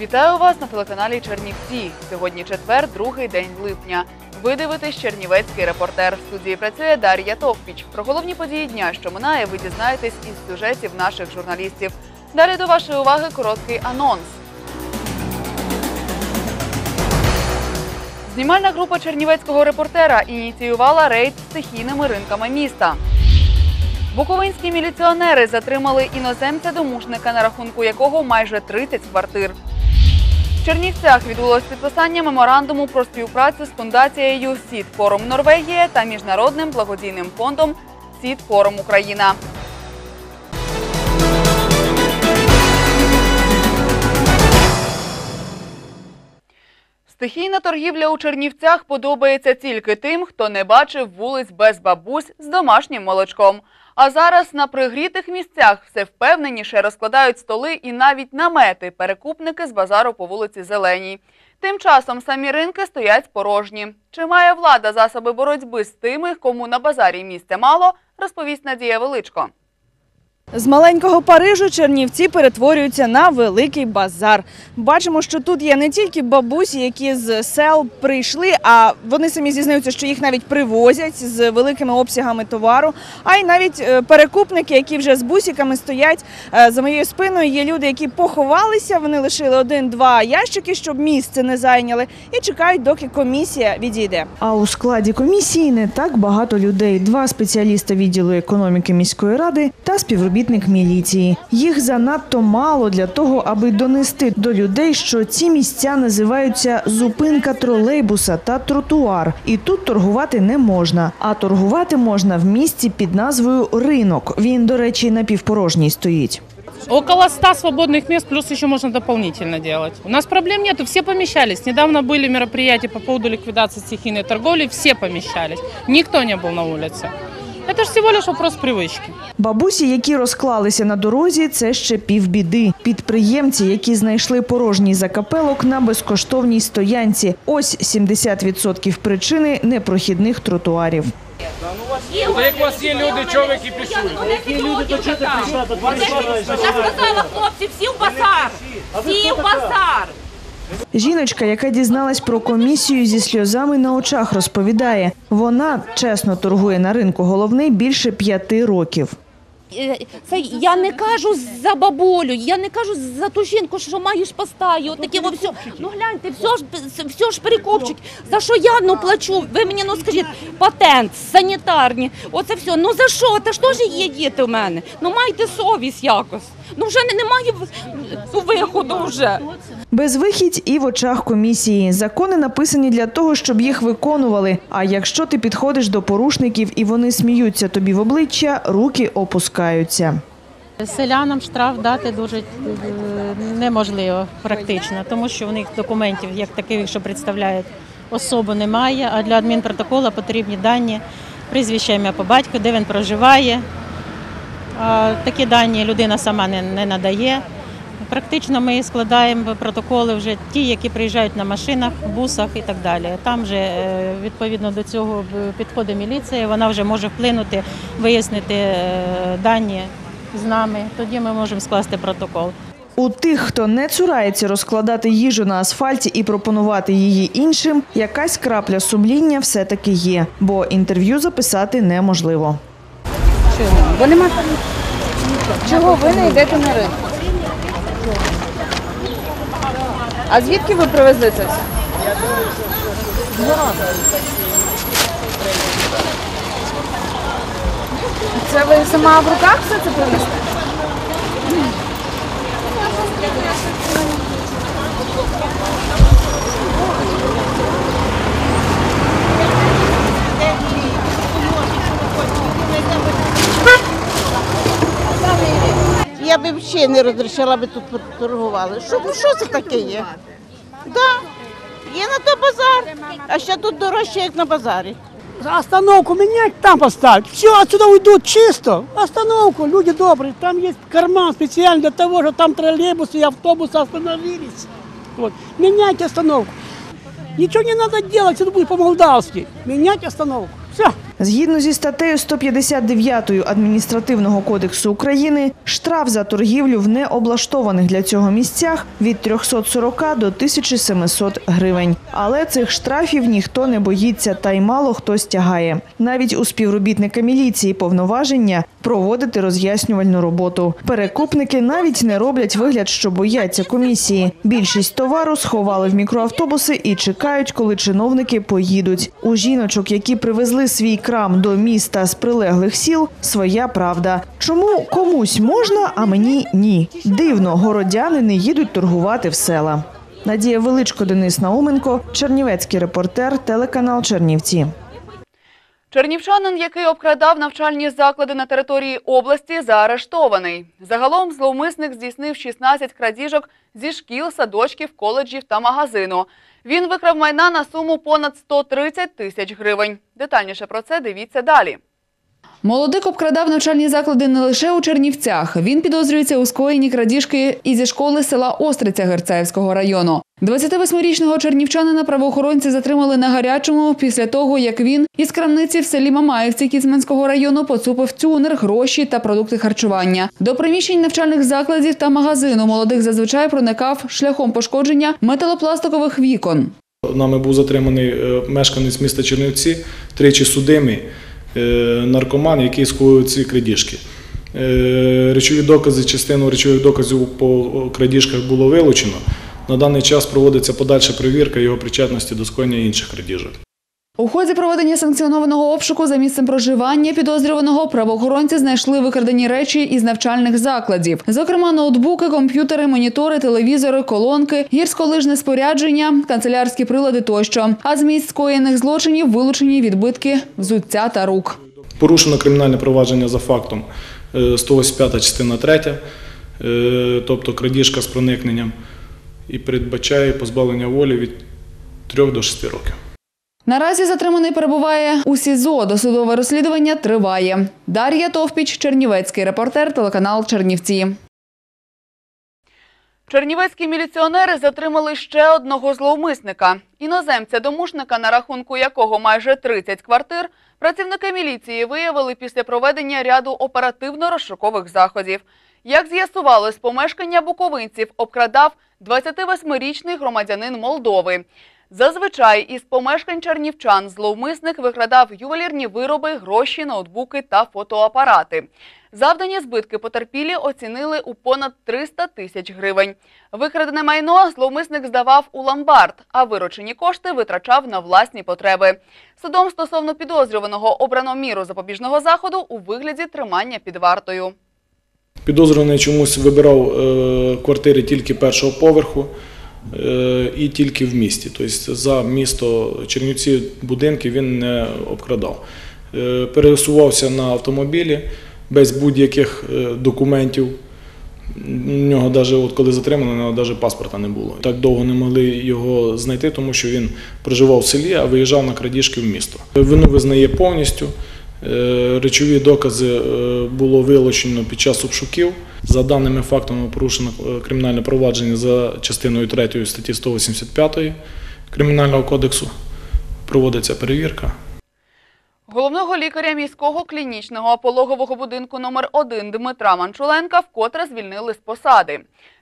Вітаю вас на телеканалі Чернівці. Сьогодні четвер, другий день липня. Ви дивитесь Чернівецький репортер. В студії працює Дар'я Товпіч. Про головні події дня, що минає, ви дізнаєтесь із сюжетів наших журналістів. Далі до вашої уваги короткий анонс. Знімальна група чернівецького репортера ініціювала рейд стихійними ринками міста. Буковинські міліціонери затримали іноземця-домушника, на рахунку якого майже 30 квартир. Чернівцях відбулось підписання меморандуму про співпрацю з фундацією Сід Форум Норвегія та міжнародним благодійним фондом Сід Форум Україна. Стихійна торгівля у Чернівцях подобається тільки тим, хто не бачив вулиць без бабусь з домашнім молочком. А зараз на пригрітих місцях все впевненіше розкладають столи і навіть намети перекупники з базару по вулиці Зеленій. Тим часом самі ринки стоять порожні. Чи має влада засоби боротьби з тими, кому на базарі місця мало, розповість Надія Величко. З маленького Парижу Чернівці перетворюються на великий базар. Бачимо, що тут є не тільки бабусі, які з сел прийшли, а вони самі зізнаються, що їх навіть привозять з великими обсягами товару, а й навіть е, перекупники, які вже з бусиками стоять Е, за моєю спиною. Є люди, які поховалися. Вони лишили один-два ящики, щоб місце не зайняли, і чекають, доки комісія відійде. А у складі комісії не так багато людей: два спеціаліста відділу економіки міської ради та співробітник міліції. Їх занадто мало для того, аби донести до людей, що ці місця називаються зупинка тролейбуса та тротуар, і тут торгувати не можна. А торгувати можна в місці під назвою ринок. Він, до речі, напівпорожній стоїть. Около 100 свободных мест, плюс еще можно дополнительно делать. У нас проблем нету, все помещались. Недавно были мероприятия по поводу ликвидации стихийной торговли, все помещались. Никто не был на улице. Это же всего лишь вопрос привычки. Бабусі, які розклалися на дорозі, це ще півбіди. Підприємці, які знайшли порожній закапелок на безкоштовній стоянці. Ось 70% причини непрохідних тротуарів. Та як у вас є люди, чого ви кіпішуєте? Які люди, то чого ти прийшла? То двері складаєш. Я сказала, хлопці, всі в базар! Всі в базар! Жіночка, яка дізналась про комісію зі сльозами на очах, розповідає, вона чесно торгує на ринку головний більше п'яти років. Е, Це я не кажу за бабулю, я не кажу за ту жінку, що маєш постаю. Таке во все. Ну гляньте, все ж все ж перекопчик. За що я ну плачу? Ви мені ну скажіть, патент, санітарні. Оце все. Ну за що? Та ж теж є діти в мене. Ну майте совість якось. Ну вже немає в- виходу вже. Безвихідь і в очах комісії. Закони написані для того, щоб їх виконували. А якщо ти підходиш до порушників і вони сміються тобі в обличчя, руки опускаються. Селянам штраф дати дуже е, неможливо практично, тому що в них документів як таких, що представляють особу, немає. А для адмінпротоколу потрібні дані, прізвище ім'я по батьку, де він проживає. Такі дані людина сама не надає. Практично ми складаємо протоколи вже ті, які приїжджають на машинах, бусах і так далі. Там вже е, відповідно до цього підходить міліція, вона вже може вплинути, вияснити е, дані з нами. Тоді ми можемо скласти протокол. У тих, хто не цурається розкладати їжу на асфальті і пропонувати її іншим, якась крапля сумління все-таки є, бо інтерв'ю записати неможливо. Бо нема чого ви не йдете на ринок? А звідки ви привезли це? все? Це ви сама в руках все це принесли? Я б взагалі не розрішила би тут торгували. Що, ну, що це таке є? Да. Є на то базар, а ще тут дорожче, як на базарі. Остановку менять, там поставить. Все, отсюда уйдут чисто. Остановку, люди добрые. Там есть карман специально для того, что там троллейбусы и автобусы остановились. Вот. Меняйте остановку. Ничего не надо делать, это будет по-молдавски. Менять остановку. Згідно зі статтею 159 Адміністративного кодексу України, штраф за торгівлю в необлаштованих для цього місцях від 340 до 1700 гривень. Але цих штрафів ніхто не боїться та й мало хто стягає. Навіть у співробітника міліції повноваження проводити роз'яснювальну роботу. Перекупники навіть не роблять вигляд, що бояться комісії. Більшість товару сховали в мікроавтобуси і чекають, коли чиновники поїдуть. У жіночок, які привезли свій крам до міста з прилеглих сіл, своя правда. Чому комусь можна, а мені ні? Дивно, городяни не їдуть торгувати в села. Надія Величко, Денис Науменко, Чернівецький репортер, телеканал Чернівці. Чернівчанин, який обкрадав навчальні заклади на території області, заарештований. Загалом зловмисник здійснив 16 крадіжок зі шкіл, садочків, коледжів та магазину. Він викрав майна на суму понад 130 тисяч гривень. Детальніше про це дивіться далі. Молодик обкрадав навчальні заклади не лише у Чернівцях. Він підозрюється у скоєнні крадіжки і зі школи села Остриця Герцаївського району. 28-річного чернівчанина правоохоронці затримали на гарячому після того, як він із крамниці в селі Мамаївці Кіцманського району поцупив тюнер, гроші та продукти харчування. До приміщень навчальних закладів та магазину молодик зазвичай проникав шляхом пошкодження металопластикових вікон. Нами був затриманий е, мешканець міста Чернівці, тричі судимий наркоман, який скоїв ці крадіжки. Е, Речові докази, частину речових доказів по крадіжках було вилучено. На даний час проводиться подальша перевірка його причетності до скоєння інших крадіжок. У ході проведення санкціонованого обшуку за місцем проживання підозрюваного правоохоронці знайшли викрадені речі із навчальних закладів, зокрема ноутбуки, комп'ютери, монітори, телевізори, колонки, гірськолижне спорядження, канцелярські прилади тощо. А з місць скоєних злочинів вилучені відбитки взуття та рук. Порушено кримінальне провадження за фактом е, 185 частина 3, е, тобто крадіжка з проникненням, і передбачає позбавлення волі від 3 до 6 років. Наразі затриманий перебуває у СІЗО. Досудове розслідування триває. Дар'я Товпіч, Чернівецький репортер, телеканал Чернівці. Чернівецькі міліціонери затримали ще одного зловмисника. Іноземця-домушника, на рахунку якого майже 30 квартир, працівники міліції виявили після проведення ряду оперативно-розшукових заходів. Як з'ясувалось, помешкання буковинців обкрадав 28-річний громадянин Молдови. Зазвичай із помешкань чернівчан зловмисник викрадав ювелірні вироби, гроші, ноутбуки та фотоапарати. Завдані збитки потерпілі оцінили у понад 300 тисяч гривень. Викрадене майно зловмисник здавав у ломбард, а виручені кошти витрачав на власні потреби. Судом стосовно підозрюваного обрано міру запобіжного заходу у вигляді тримання під вартою. Підозрюваний чомусь вибирав е, квартири тільки першого поверху і тільки в місті. Тобто за місто Чернівці будинки він не обкрадав. Е, пересувався на автомобілі без будь-яких е, документів. У нього навіть, от коли затримано, у нього навіть паспорта не було. Так довго не могли його знайти, тому що він проживав в селі, а виїжджав на крадіжки в місто. Вину визнає повністю. Е, Речові докази е, було вилучено під час обшуків. За даними фактами порушено е, кримінальне провадження за частиною 3 статті 185 Кримінального кодексу. Проводиться перевірка. Головного лікаря міського клінічного пологового будинку номер 1 Дмитра Манчуленка вкотре звільнили з посади.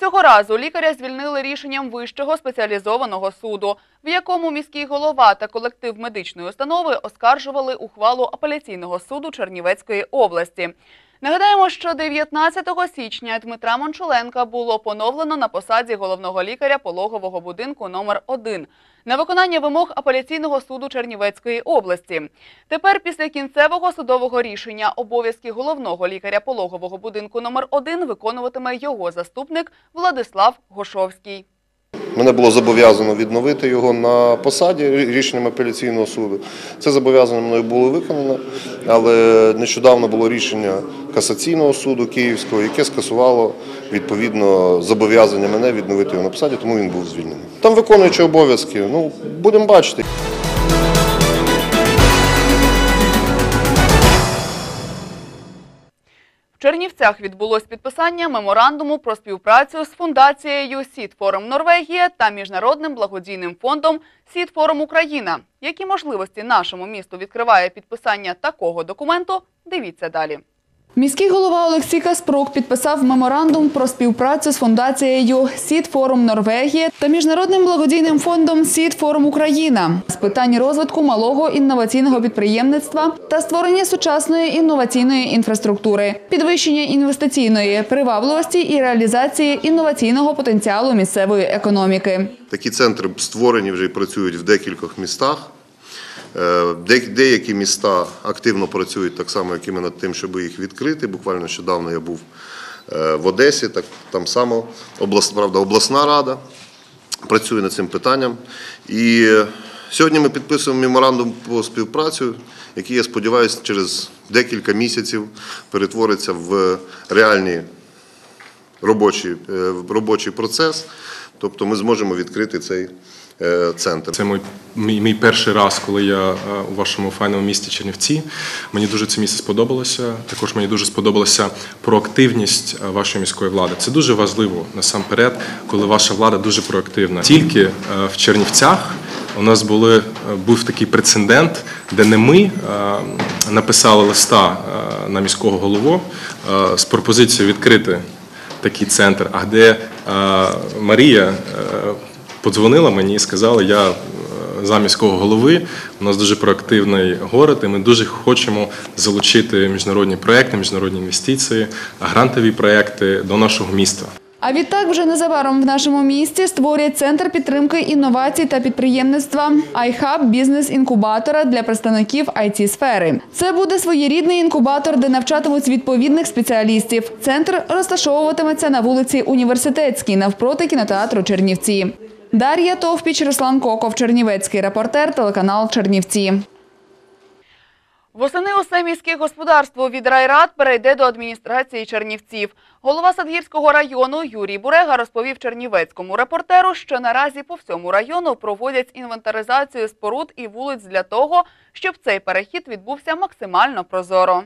Цього разу лікаря звільнили рішенням Вищого спеціалізованого суду, в якому міський голова та колектив медичної установи оскаржували ухвалу апеляційного суду Чернівецької області. Нагадаємо, що 19 січня Дмитра Мончуленка було поновлено на посаді головного лікаря пологового будинку номер 1 на виконання вимог апеляційного суду Чернівецької області. Тепер, після кінцевого судового рішення, обов'язки головного лікаря пологового будинку номер 1 виконуватиме його заступник Владислав Гошовський. Мене було зобов'язано відновити його на посаді рішенням апеляційного суду. Це зобов'язання мною було виконано, але нещодавно було рішення касаційного суду Київського, яке скасувало відповідно зобов'язання мене відновити його на посаді, тому він був звільнений. Там виконуючи обов'язки, ну будемо бачити. В Чернівцях відбулось підписання меморандуму про співпрацю з фундацією Сітфорум Норвегія та міжнародним благодійним фондом Сітфорум Україна. Які можливості нашому місту відкриває підписання такого документу? Дивіться далі. Міський голова Олексій Каспрук підписав меморандум про співпрацю з фундацією Сіт Форум Норвегія та міжнародним благодійним фондом Сіт Форум Україна з питань розвитку малого інноваційного підприємництва та створення сучасної інноваційної інфраструктури, підвищення інвестиційної привабливості і реалізації інноваційного потенціалу місцевої економіки. Такі центри створені вже і працюють в декількох містах. Е, де- Деякі міста активно працюють так само, як і ми над тим, щоб їх відкрити. Буквально нещодавно я був е, в Одесі, так там само облас, правда, обласна рада працює над цим питанням. І е, сьогодні ми підписуємо меморандум по співпрацю, який, я сподіваюся, через декілька місяців перетвориться в реальні робочий, робочий процес. Тобто ми зможемо відкрити цей центр. Це мій, мій, мій перший раз, коли я е, у вашому файному місті Чернівці. Мені дуже це місце сподобалося. Також мені дуже сподобалася проактивність е, вашої міської влади. Це дуже важливо насамперед, коли ваша влада дуже проактивна. Тільки е, в Чернівцях у нас були, е, був такий прецедент, де не ми е, написали листа е, на міського голову е, з пропозицією відкрити такий центр, а де е, Марія е, подзвонила мені і сказала, я е, за міського голови, у нас дуже проактивний город, і ми дуже хочемо залучити міжнародні проекти, міжнародні інвестиції, грантові проекти до нашого міста. А відтак вже незабаром в нашому місті створять центр підтримки інновацій та підприємництва iHub бізнес-інкубатора для представників it сфери Це буде своєрідний інкубатор, де навчатимуть відповідних спеціалістів. Центр розташовуватиметься на вулиці Університетській навпроти кінотеатру Чернівці. Дар'я Товпіч, Руслан Коков, Чернівецький репортер, телеканал Чернівці. Восени усе міське господарство від райрад перейде до адміністрації Чернівців. Голова Садгірського району Юрій Бурега розповів чернівецькому репортеру, що наразі по всьому району проводять інвентаризацію споруд і вулиць для того, щоб цей перехід відбувся максимально прозоро.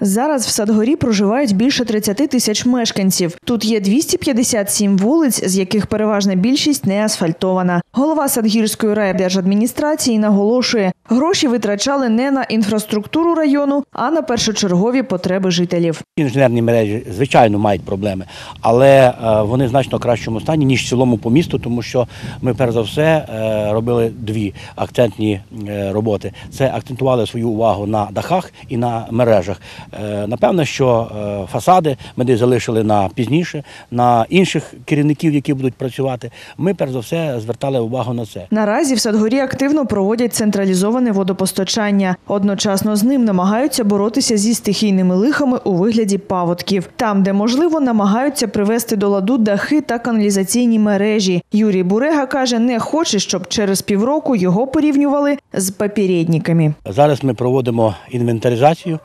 Зараз в Садгорі проживають більше 30 тисяч мешканців. Тут є 257 вулиць, з яких переважна більшість не асфальтована. Голова Садгірської райдержадміністрації наголошує, гроші витрачали не на інфраструктуру району, а на першочергові потреби жителів. Інженерні мережі, звичайно, мають проблеми, але е, вони значно кращому стані, ніж в цілому по місту, тому що ми, перш за все, е, робили дві акцентні е, роботи. Це акцентували свою увагу на дахах і на мережах. Е, Напевно, що е, фасади ми десь залишили на пізніше, на інших керівників, які будуть працювати. Ми, перш за все, звертали увагу на це. Наразі в Садгорі активно проводять централізоване водопостачання. Одночасно з ним намагаються боротися зі стихійними лихами у вигляді паводків. Там, де можливо, намагаються привести до ладу дахи та каналізаційні мережі. Юрій Бурега каже, не хоче, щоб через півроку його порівнювали з попередниками. Зараз ми проводимо інвентаризацію,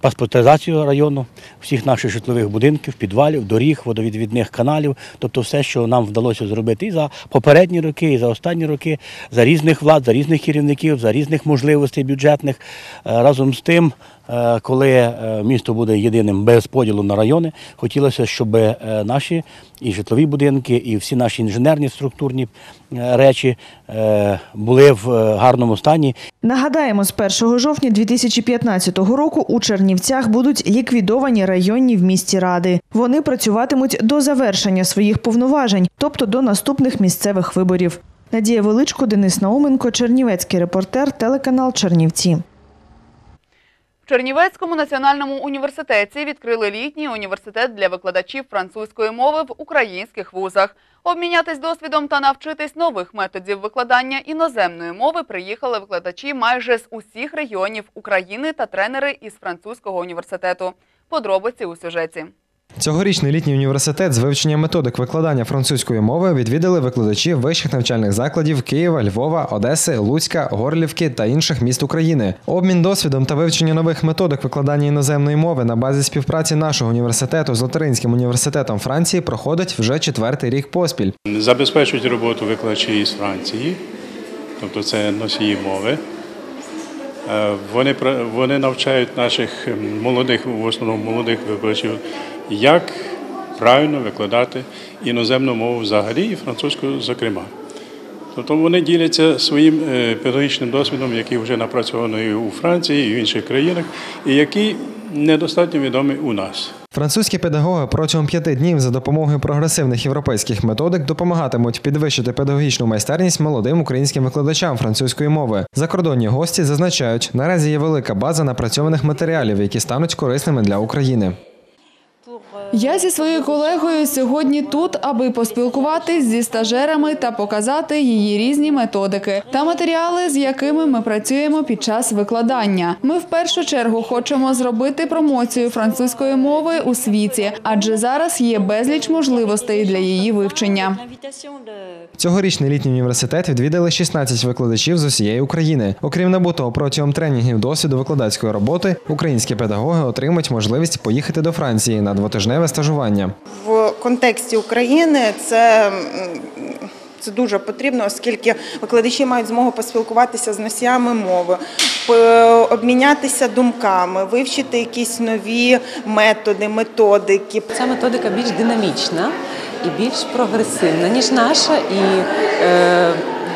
паспортизацію району, всіх наших житлових будинків, підвалів, доріг, водовідвідних каналів, тобто все, що нам вдалося зробити і за попередні роки, і за останні роки, за різних влад, за різних керівників, за різних можливостей бюджетних. Е, Разом з тим, е, коли е, місто буде єдиним без поділу на райони, хотілося, щоб е, наші і житлові будинки, і всі наші інженерні структурні е, речі е, були в е, гарному стані. Нагадаємо, з 1 жовтня 2015 року у Чернівцях будуть ліквідовані районні в місті ради. Вони працюватимуть до завершення своїх повноважень, тобто до наступних місцевих виборів. Надія Величко, Денис Науменко, Чернівецький репортер, телеканал Чернівці. Чернівецькому національному університеті відкрили літній університет для викладачів французької мови в українських вузах. Обмінятись досвідом та навчитись нових методів викладання іноземної мови приїхали викладачі майже з усіх регіонів України та тренери із французького університету. Подробиці у сюжеті. Цьогорічний літній університет з вивчення методик викладання французької мови відвідали викладачі вищих навчальних закладів Києва, Львова, Одеси, Луцька, Горлівки та інших міст України. Обмін досвідом та вивчення нових методик викладання іноземної мови на базі співпраці нашого університету з Лотеринським університетом Франції проходить вже четвертий рік поспіль. Забезпечують роботу викладачі із Франції, тобто це носії мови. Е, Вони, вони навчають наших молодих, в основному молодих викладачів, як правильно викладати іноземну мову взагалі і французьку зокрема. Тобто вони діляться своїм е, педагогічним досвідом, який вже напрацьований у Франції і в інших країнах, і який недостатньо відомий у нас. Французькі педагоги протягом п'яти днів за допомогою прогресивних європейських методик допомагатимуть підвищити педагогічну майстерність молодим українським викладачам французької мови. Закордонні гості зазначають, наразі є велика база напрацьованих матеріалів, які стануть корисними для України. Я зі своєю колегою сьогодні тут, аби поспілкуватись зі стажерами та показати її різні методики та матеріали, з якими ми працюємо під час викладання. Ми в першу чергу хочемо зробити промоцію французької мови у світі, адже зараз є безліч можливостей для її вивчення. Цьогорічний літній університет відвідали 16 викладачів з усієї України. Окрім набутого протягом тренінгів досвіду викладацької роботи, українські педагоги отримають можливість поїхати до Франції на двотижневе стажування. в контексті України це, це дуже потрібно, оскільки викладачі мають змогу поспілкуватися з носіями мови, обмінятися думками, вивчити якісь нові методи, методики. Ця методика більш динамічна і більш прогресивна, ніж наша. І е,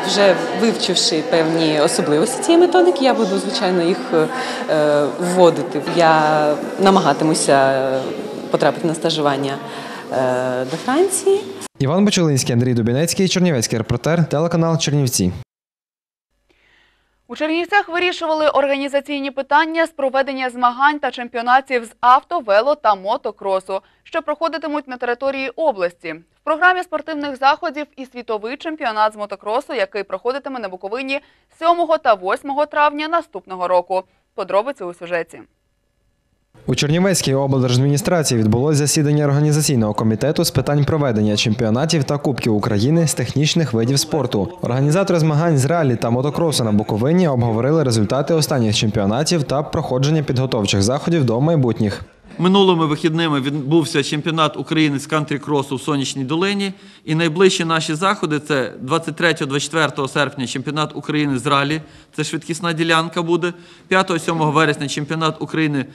вже вивчивши певні особливості цієї методики, я буду, звичайно, їх е, вводити. Я намагатимуся потрапити на стажування е, до Франції. Іван Бочулинський, Андрій Дубінецький, Чернівецький репортер, телеканал Чернівці. У Чернівцях вирішували організаційні питання з проведення змагань та чемпіонатів з авто, вело та мотокросу, що проходитимуть на території області. В програмі спортивних заходів і світовий чемпіонат з мотокросу, який проходитиме на Буковині 7 та 8 травня наступного року. Подробиці у сюжеті. У Чернівецькій облдержадміністрації відбулось засідання організаційного комітету з питань проведення чемпіонатів та кубків України з технічних видів спорту. Організатори змагань з ралі та мотокросу на Буковині обговорили результати останніх чемпіонатів та проходження підготовчих заходів до майбутніх. Минулими вихідними відбувся чемпіонат України з кантрі-кросу в Сонячній долині. І найближчі наші заходи це 23-24 серпня чемпіонат України з ралі, це швидкісна ділянка буде. 5-7 вересня чемпіонат України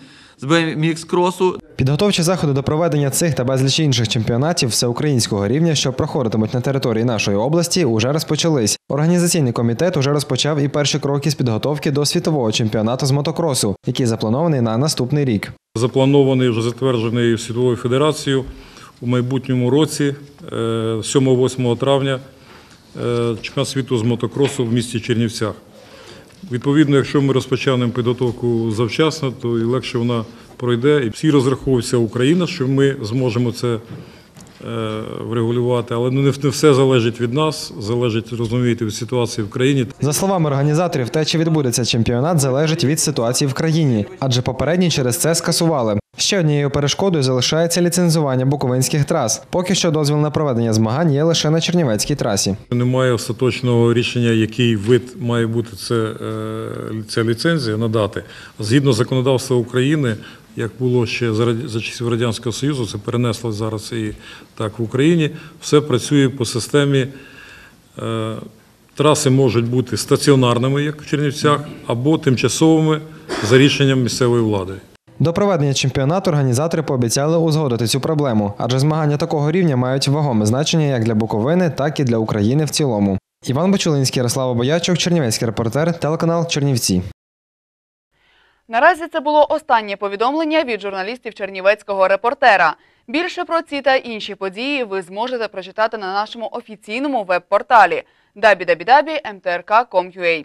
з BMX кросу. Підготовчі заходи до проведення цих та безліч інших чемпіонатів всеукраїнського рівня, що проходитимуть на території нашої області, уже розпочались. Організаційний комітет уже розпочав і перші кроки з підготовки до світового чемпіонату з мотокросу, який запланований на наступний рік. запланований вже затверджений Світовою Федерацією у майбутньому році, е, 7-8 травня, е, чемпіонат світу з мотокросу в місті Чернівцях. Відповідно, якщо ми розпочнемо підготовку завчасно, то і легше вона пройде. І всі розраховується Україна, що ми зможемо це е, врегулювати. Але ну, не все залежить від нас, залежить, розумієте, від ситуації в країні. За словами організаторів, те, чи відбудеться чемпіонат, залежить від ситуації в країні, адже попередні через це скасували. Ще однією перешкодою залишається ліцензування буковинських трас. Поки що дозвіл на проведення змагань є лише на Чернівецькій трасі. Немає остаточного рішення, який вид має бути це, е, ця ліцензія надати. Згідно законодавства України, як було ще за часів Радянського Союзу, це перенесло зараз і так в Україні, все працює по системі. е, Траси можуть бути стаціонарними, як в Чернівцях, або тимчасовими за рішенням місцевої влади. До проведення чемпіонату організатори пообіцяли узгодити цю проблему, адже змагання такого рівня мають вагоме значення як для Буковини, так і для України в цілому. Іван Бочулинський, Ярослава Боячук, Чернівецький репортер, телеканал Чернівці. Наразі це було останнє повідомлення від журналістів Чернівецького репортера. Більше про ці та інші події ви зможете прочитати на нашому офіційному веб-порталі www.mtrk.com.ua.